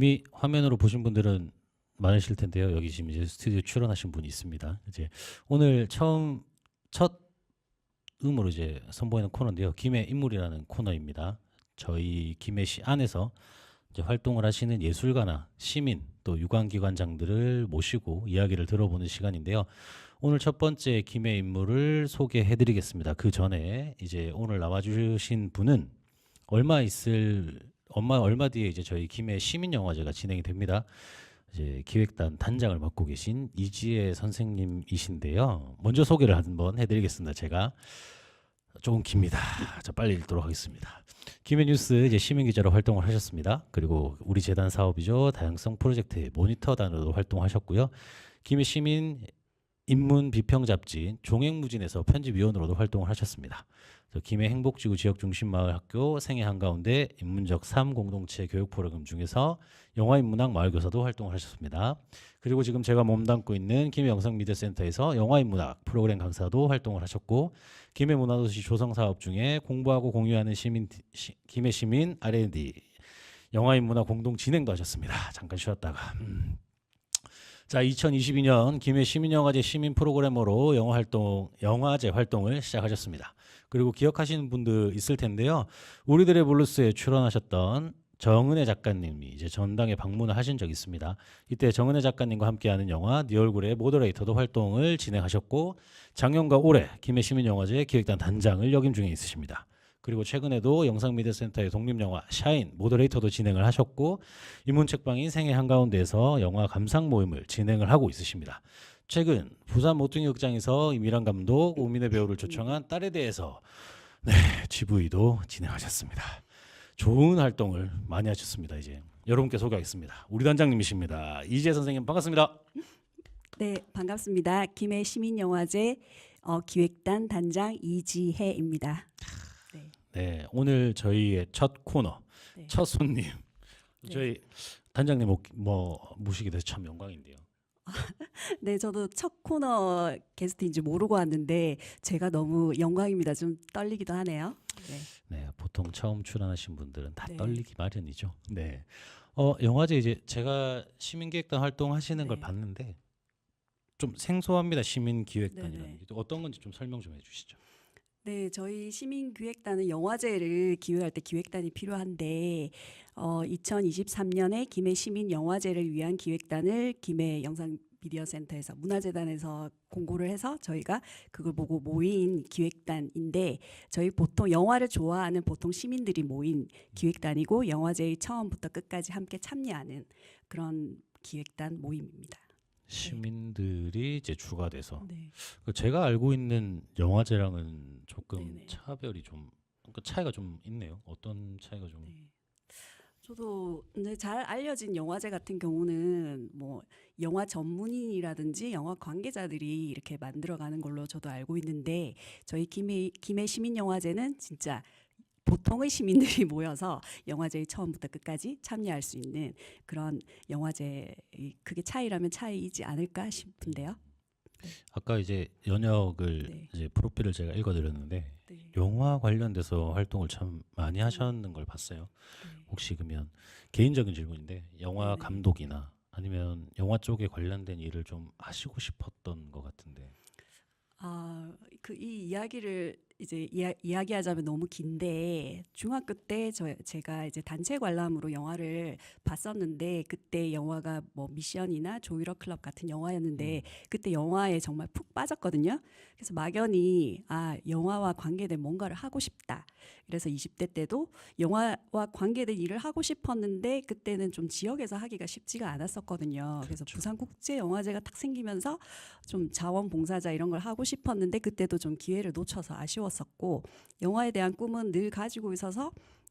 이미 화면으로 보신 분들은 많으실 텐데요. 여기 지금 이제 스튜디오 출연하신 분이 있습니다. 이제 오늘 처음 첫 음으로 이제 선보이는 코너인데요. 김해 인물이라는 코너입니다. 저희 김해시 안에서 이제 활동을 하시는 예술가나 시민 또 유관기관장들을 모시고 이야기를 들어보는 시간인데요. 오늘 첫 번째 김해 인물을 소개해드리겠습니다. 그 전에 이제 오늘 나와주신 분은 얼마 있을 얼마 얼마 뒤에 이제 저희 김해 시민 영화제가 진행이 됩니다. 이제 기획단 단장을 맡고 계신 이지혜 선생님이신데요. 먼저 소개를 한번 해드리겠습니다. 제가 조금 깁니다. 자 빨리 읽도록 하겠습니다. 김해 뉴스 이제 시민 기자로 활동을 하셨습니다. 그리고 우리 재단 사업이죠 다양성 프로젝트 모니터단으로 활동하셨고요. 김해 시민 인문 비평 잡지 종횡무진에서 편집위원으로도 활동을 하셨습니다. 저 김해 행복지구 지역 중심 마을 학교 생애 한가운데 인문적 삶 공동체 교육 프로그램 중에서 영화 인문학 마을 교사도 활동을 하셨습니다. 그리고 지금 제가 몸담고 있는 김해 영상 미디어 센터에서 영화 인문학 프로그램 강사도 활동을 하셨고 김해 문화도시 조성 사업 중에 공부하고 공유하는 시민 시, 김해 시민 R&D 영화 인문학 공동 진행도 하셨습니다. 잠깐 쉬었다가 음. 자, 2022년 김해 시민영화제 시민 프로그래머로 영화 활동, 영화제 활동을 시작하셨습니다. 그리고 기억하시는 분들 있을 텐데요. 우리들의 블루스에 출연하셨던 정은혜 작가님이 이제 전당에 방문을 하신 적이 있습니다. 이때 정은혜 작가님과 함께하는 영화 네 얼굴의 모더레이터도 활동을 진행하셨고 작년과 올해 김해 시민영화제 기획단 단장을 역임 중에 있으십니다. 그리고 최근에도 영상미디어센터의 독립영화 샤인 모더레이터도 진행을 하셨고 인문책방인 생애 한가운데에서 영화 감상 모임을 진행을 하고 있으십니다. 최근 부산 모퉁이 극장에서 이미란 감독, 오민의 배우를 초청한 딸에 대해서 네, GV도 진행하셨습니다. 좋은 활동을 많이 하셨습니다. 이제 여러분께 소개하겠습니다. 우리 단장님이십니다. 이재 선생님 반갑습니다. 네, 반갑습니다. 김해 시민영화제 어, 기획단 단장 이지혜입니다. 네, 네, 오늘 저희의 첫 코너, 네. 첫 손님 네. 저희 단장님 뭐, 뭐 모시게 돼서 참 영광인데요. 네, 저도 첫 코너 게스트인지 모르고 왔는데 제가 너무 영광입니다. 좀 떨리기도 하네요. 네, 네, 보통 처음 출연하신 분들은 다 네. 떨리기 마련이죠. 네. 어, 영화제 이제 제가 시민기획단 활동하시는 걸 네. 봤는데 좀 생소합니다. 시민기획단이라는 네, 네. 게. 또 어떤 건지 좀 설명 좀 해주시죠. 네, 저희 시민기획단은 영화제를 기획할 때 기획단이 필요한데 어, 2023년에 김해 시민 영화제를 위한 기획단을 김해 영상 미디어 센터에서 문화재단에서 공고를 해서 저희가 그걸 보고 모인 기획단인데 저희 보통 영화를 좋아하는 보통 시민들이 모인 기획단이고 영화제의 처음부터 끝까지 함께 참여하는 그런 기획단 모임입니다. 시민들이 이제 주가 돼서 네. 그 제가 알고 있는 영화제랑은 조금 네네. 차별이 좀그 차이가 좀 있네요. 어떤 차이가 좀 네. 저도 이제 잘 알려진 영화제 같은 경우는 뭐 영화 전문인이라든지 영화 관계자들이 이렇게 만들어가는 걸로 저도 알고 있는데 저희 김해 김해 시민 영화제는 진짜 보통의 시민들이 모여서 영화제의 처음부터 끝까지 참여할 수 있는 그런 영화제 그게 차이라면 차이이지 않을까 싶은데요. 아까 이제 연역을 네. 이제 프로필을 제가 읽어드렸는데 네. 영화 관련돼서 활동을 참 많이 하셨는 걸 봤어요. 네. 혹시 그러면 개인적인 질문인데 영화 네네. 감독이나 아니면 영화 쪽에 관련된 일을 좀 하시고 싶었던 것 같은데 아, 그 이 이야기를 이제 이야, 이야기하자면 너무 긴데 중학교 때 저 제가 이제 단체 관람으로 영화를 봤었는데 그때 영화가 뭐 미션이나 조이러 클럽 같은 영화였는데 그때 영화에 정말 푹 빠졌거든요. 그래서 막연히 아, 영화와 관계된 뭔가를 하고 싶다. 그래서 20대 때도 영화와 관계된 일을 하고 싶었는데 그때는 좀 지역에서 하기가 쉽지가 않았었거든요. 그래서 그렇죠. 부산 국제 영화제가 딱 생기면서 좀 자원봉사자 이런 걸 하고 싶었는데 그때도 좀 기회를 놓쳐서 아쉬웠 었고 영화에 대한 꿈은 늘 가지고 있어서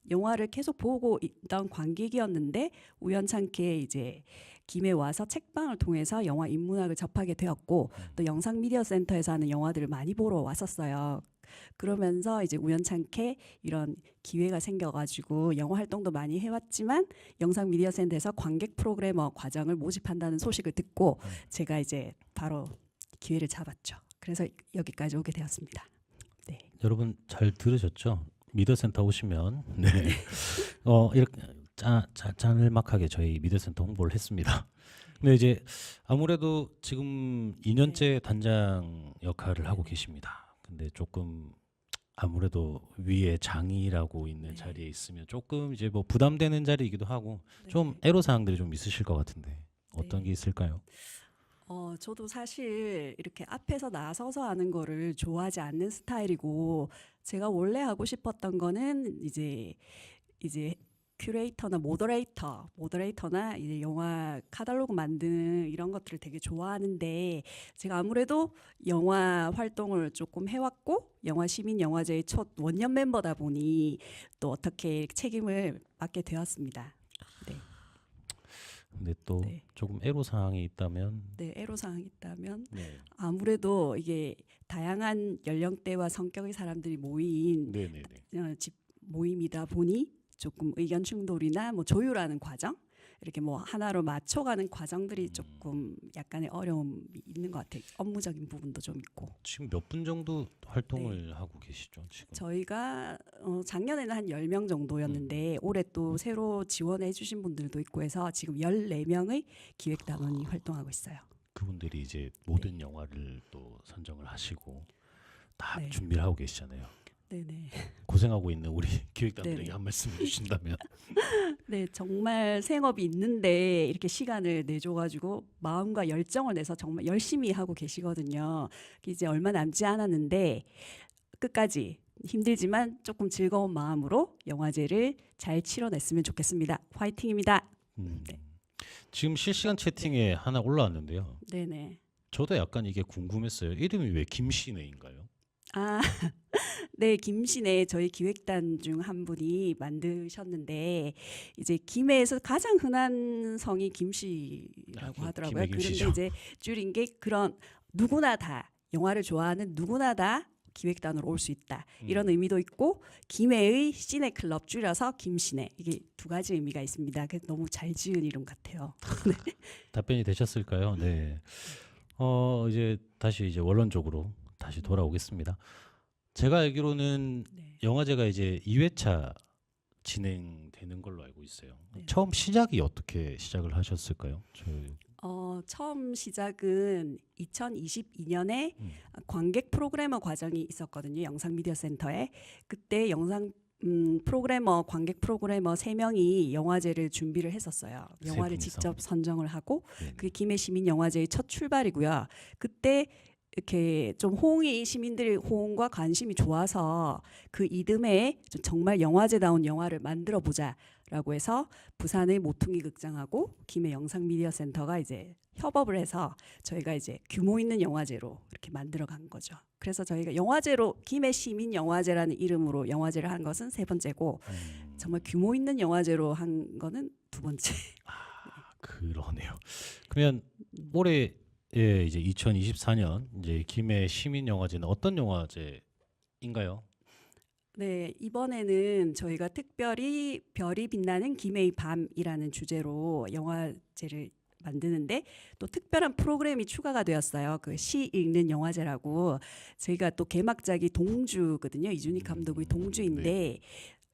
영화를 계속 보고 있던 관객이었는데 우연찮게 이제 김해 와서 책방을 통해서 영화 인문학을 접하게 되었고 또 영상 미디어 센터에서 하는 영화들을 많이 보러 왔었어요. 그러면서 이제 우연찮게 이런 기회가 생겨가지고 영화 활동도 많이 해왔지만 영상 미디어 센터에서 관객 프로그래머 과정을 모집한다는 소식을 듣고 제가 이제 바로 기회를 잡았죠. 그래서 여기까지 오게 되었습니다. 여러분 잘 들으셨죠? 미디어센터 오시면 네. 어 이렇게 짜, 짜, 짤막하게 저희 미디어센터 홍보를 했습니다. 근데 이제 아무래도 지금 2년째 단장 역할을 하고 계십니다. 근데 조금 아무래도 위에 장이라고 있는 네. 자리에 있으면 조금 이제 뭐 부담되는 자리이기도 하고 좀 네. 애로 사항들이 좀 있으실 것 같은데 어떤 네. 게 있을까요? 어, 저도 사실 이렇게 앞에서 나서서 하는 거를 좋아하지 않는 스타일이고 제가 원래 하고 싶었던 거는 이제 이제 큐레이터나 모더레이터, 모더레이터나 이제 영화 카탈로그 만드는 이런 것들을 되게 좋아하는데 제가 아무래도 영화 활동을 조금 해왔고 영화 시민 영화제의 첫 원년 멤버다 보니 또 어떻게 책임을 맡게 되었습니다. 근데 또 네. 조금 애로 사항이 있다면 네, 애로사항이 있다면 네. 아무래도 이게 다양한 연령대와 성격의 사람들이 모인 네, 네, 네. 어, 집 모임이다 보니 조금 의견 충돌이나 뭐 조율하는 과정 이렇게 뭐 하나로 맞춰가는 과정들이 음. 조금 약간의 어려움이 있는 것 같아요. 업무적인 부분도 좀 있고 지금 몇 분 정도 활동을 네. 하고 계시죠? 지금 저희가 어, 작년에는 한 10명 정도였는데 음. 올해 또 새로 지원해 주신 분들도 있고 해서 지금 14명의 기획단원이 활동하고 있어요. 그분들이 이제 모든 영화를 또 선정을 하시고 다 네. 준비를 하고 계시잖아요. 네네. 고생하고 있는 우리 기획단들에게 네네. 한 말씀 해주신다면 네, 정말 생업이 있는데 이렇게 시간을 내줘가지고 마음과 열정을 내서 정말 열심히 하고 계시거든요. 이제 얼마 남지 않았는데 끝까지 힘들지만 조금 즐거운 마음으로 영화제를 잘 치러냈으면 좋겠습니다. 화이팅입니다. 음, 네. 지금 실시간 채팅에 하나 올라왔는데요. 네네. 저도 약간 이게 궁금했어요. 이름이 왜 김신혜인가요? 아, 네, 김신혜 저희 기획단 중 한 분이 만드셨는데 이제 김해에서 가장 흔한 성이 김씨라고 아, 김- 하더라고요. 그런데. 이제 줄인 게 그런 누구나 다 영화를 좋아하는 누구나 다 기획단으로 올 수 있다 이런 음. 의미도 있고 김해의 시네 클럽 줄여서 김신혜 이게 두 가지 의미가 있습니다. 그래서 너무 잘 지은 이름 같아요. 답변이 되셨을까요? 네. 어 이제 다시 이제 원론적으로 다시 돌아오겠습니다. 제가 알기로는 네. 영화제가 이제 2회차 진행되는 걸로 알고 있어요. 네. 처음 시작이 어떻게 시작을 하셨을까요? 저 어, 처음 시작은 2022년에 음. 관객 프로그래머 과정이 있었거든요. 영상 미디어 센터에. 그때 영상 음, 프로그래머 관객 프로그래머 세 명이 영화제를 준비를 했었어요. 세 영화를. 직접 선정을 하고 네. 그게 김해 시민 영화제의 첫 출발이고요. 그때 이렇게 좀 호응이 시민들의 호응과 관심이 좋아서 그 이듬해에 좀 정말 영화제다운 영화를 만들어 보자라고 해서 부산의 모퉁이 극장하고 김해 영상 미디어 센터가 이제 협업을 해서 저희가 이제 규모 있는 영화제로 이렇게 만들어 간 거죠. 그래서 저희가 영화제로 김해 시민 영화제라는 이름으로 영화제를 한 것은 세 번째고 음, 정말 규모 있는 영화제로 한 거는 두 번째. 그러네요. 그러면 올해 예, 이제 2024년 이제 김해 시민 영화제는 어떤 영화제인가요? 네, 이번에는 저희가 특별히 별이 빛나는 김해의 밤이라는 주제로 영화제를 만드는데 또 특별한 프로그램이 추가가 되었어요. 그 시 읽는 영화제라고 저희가 또 개막작이 동주거든요. 감독의 음, 동주인데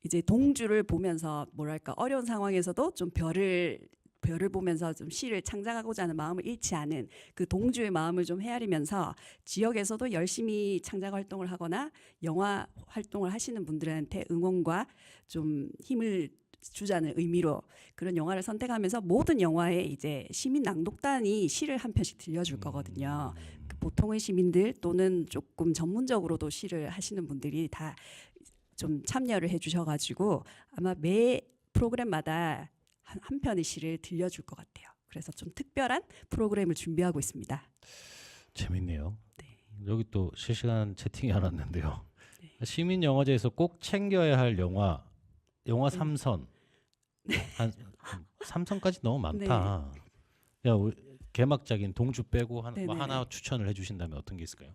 이제 동주를 보면서 뭐랄까 어려운 상황에서도 좀 별을 별을 보면서 좀 시를 창작하고자 하는 마음을 잃지 않은 그 동주의 마음을 좀 헤아리면서 지역에서도 열심히 창작 활동을 하거나 영화 활동을 하시는 분들한테 응원과 좀 힘을 주자는 의미로 그런 영화를 선택하면서 모든 영화에 이제 시민 낭독단이 시를 한 편씩 들려줄 거거든요. 음, 그 보통의 시민들 또는 조금 전문적으로도 시를 하시는 분들이 다 좀 참여를 해주셔가지고 아마 매 프로그램마다 한, 한 편의 시를 들려줄 것 같아요. 그래서 좀 특별한 프로그램을 준비하고 있습니다. 재밌네요. 네. 여기 또 실시간 채팅이 하나 왔는데요. 네. 시민 영화제에서 꼭 챙겨야 할 영화 영화 네. 삼선 한 삼선까지 너무 많다. 야 우리 개막작인 동주 빼고 한, 뭐 네네. 하나 추천을 해주신다면 어떤 게 있을까요?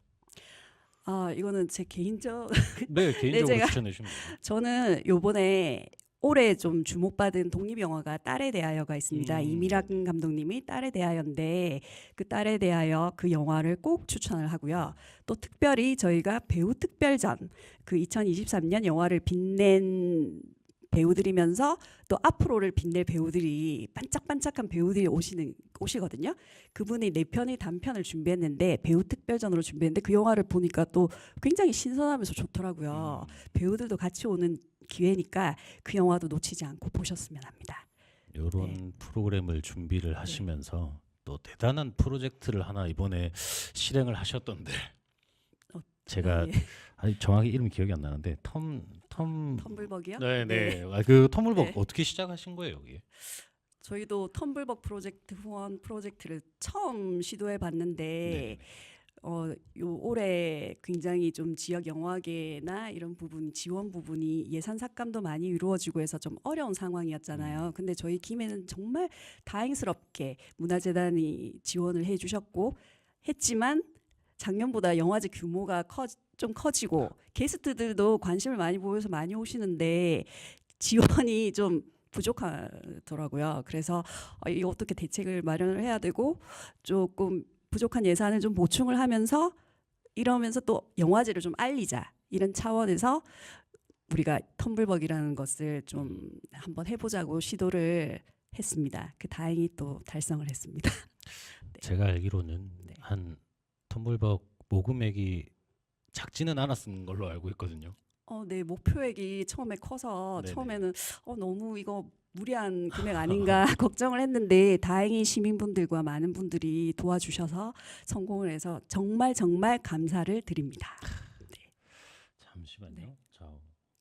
아 이거는 제 개인적 네 개인적으로 제가- 추천해 주시면 돼요. 저는 요번에 올해 좀 주목받은 독립영화가 딸에 대하여가 있습니다. 음. 이미락 감독님이 딸에 대하여인데 그 딸에 대하여 그 영화를 꼭 추천을 하고요. 또 특별히 저희가 배우 특별전 그 2023년 영화를 빛낸 배우들이면서 또 앞으로를 빛낼 배우들이 반짝반짝한 배우들이 오시는 오시거든요. 그분이 네 편의 단편을 준비했는데 배우 특별전으로 준비했는데 그 영화를 보니까 또 굉장히 신선하면서 좋더라고요. 배우들도 같이 오는 기회니까 그 영화도 놓치지 않고 보셨으면 합니다. 이런 네. 프로그램을 준비를 하시면서 또 대단한 프로젝트를 하나 이번에 실행을 하셨던데 어, 제가 네. 아니, 정확히 이름이 기억이 안 나는데 텀 텀. 텀블벅이요? 네 네. 아, 그 텀블벅 네. 어떻게 시작하신 거예요 여기? 저희도 텀블벅 프로젝트 후원 프로젝트를 처음 시도해 네. 봤는데 어, 요 올해 굉장히 좀 지역 영화계나 이런 부분 지원 부분이 예산 삭감도 많이 이루어지고 해서 좀 어려운 음. 상황이었잖아요. 근데 저희 김해는 정말 다행스럽게 문화재단이 지원을 해주셨고 했지만 작년보다 영화제 규모가 커, 좀 커지고 게스트들도 관심을 많이 보여서 많이 오시는데 지원이 좀 부족하더라고요. 그래서 어, 이 어떻게 대책을 마련을 해야 되고 조금 부족한 예산을 좀 보충을 하면서 이러면서 또 영화제를 좀 알리자 이런 차원에서 우리가 텀블벅이라는 것을 좀 한번 해보자고 시도를 했습니다. 그 다행히 또 달성을 했습니다. 제가 알기로는 네. 한 텀블벅 모금액이 작지는 않았은 걸로 알고 있거든요. 어, 네 목표액이 처음에 커서 네네. 처음에는 어, 너무 이거 무리한 금액 아닌가 걱정을 했는데 다행히 시민분들과 많은 분들이 도와주셔서 성공을 해서 정말 정말 감사를 드립니다. 잠시만요. 네. 자,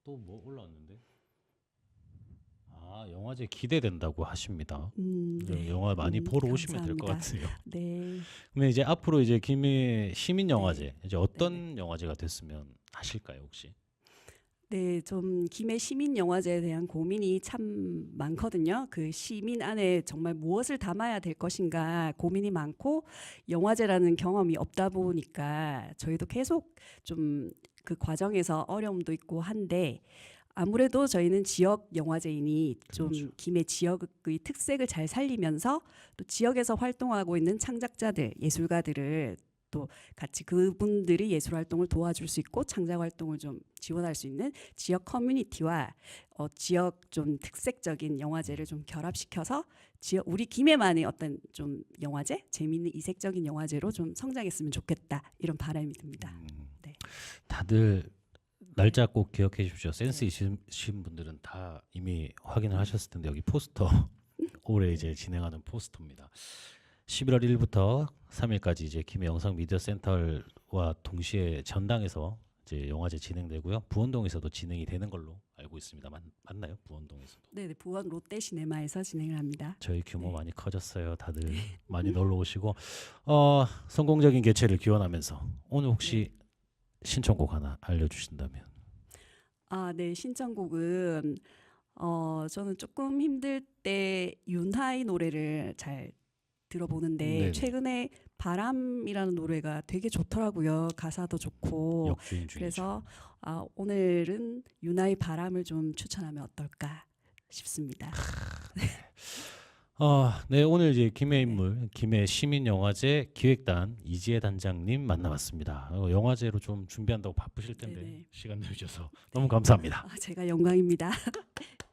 또 뭐 올라왔는데? 아, 영화제 기대된다고 하십니다. 음, 네, 영화 많이 음, 보러 오시면 될 것 감사합니다. 같아요. 네. 그러면 이제 앞으로 이제 김해 시민 영화제 이제 어떤 영화제가 됐으면 하실까요, 혹시? 네, 좀 김해 시민 영화제에 대한 고민이 참 많거든요. 그 시민 안에 정말 무엇을 담아야 될 것인가 고민이 많고 영화제라는 경험이 없다 보니까 저희도 계속 좀 그 과정에서 어려움도 있고 한데 아무래도 저희는 지역 영화제이니 좀 그렇죠. 김해 지역의 특색을 잘 살리면서 또 지역에서 활동하고 있는 창작자들, 예술가들을 또 같이 그분들이 예술 활동을 도와줄 수 있고 창작 활동을 좀 지원할 수 있는 지역 커뮤니티와 어, 지역 좀 특색적인 영화제를 좀 결합시켜서 지역 우리 김해만의 어떤 좀 영화제 재미있는 이색적인 영화제로 좀 성장했으면 좋겠다 이런 바람이 듭니다. 음, 네. 다들 날짜 꼭 기억해 주십시오. 센스 있으신 분들은 다 이미 확인을 하셨을 텐데 여기 포스터 올해 이제 진행하는 포스터입니다. 11월 1일부터 3일까지 이제 김해 영상 미디어 센터와 동시에 전당에서 이제 영화제 진행되고요. 부원동에서도 진행이 되는 걸로 알고 있습니다. 맞, 맞나요? 부원동에서도. 네, 네, 부원 롯데 시네마에서 진행을 합니다. 저희 규모 네. 많이 커졌어요. 다들 많이 놀러 오시고 어, 성공적인 개최를 기원하면서 오늘 혹시 신청곡 하나 알려주신다면 아, 네, 신청곡은 어 저는 조금 힘들 때 윤하의 노래를 잘 들어보는데 네네. 최근에 바람이라는 노래가 되게 좋더라고요. 가사도 좋고. 역주행 중이죠. 그래서 아, 오늘은 윤하의 바람을 좀 추천하면 어떨까 싶습니다. 어, 네 오늘 이제 김해 인물 김해 시민 영화제 기획단 이지혜 단장님 만나봤습니다. 어, 영화제로 좀 준비한다고 바쁘실 텐데 네네. 시간 내주셔서 너무 감사합니다. 아, 제가 영광입니다.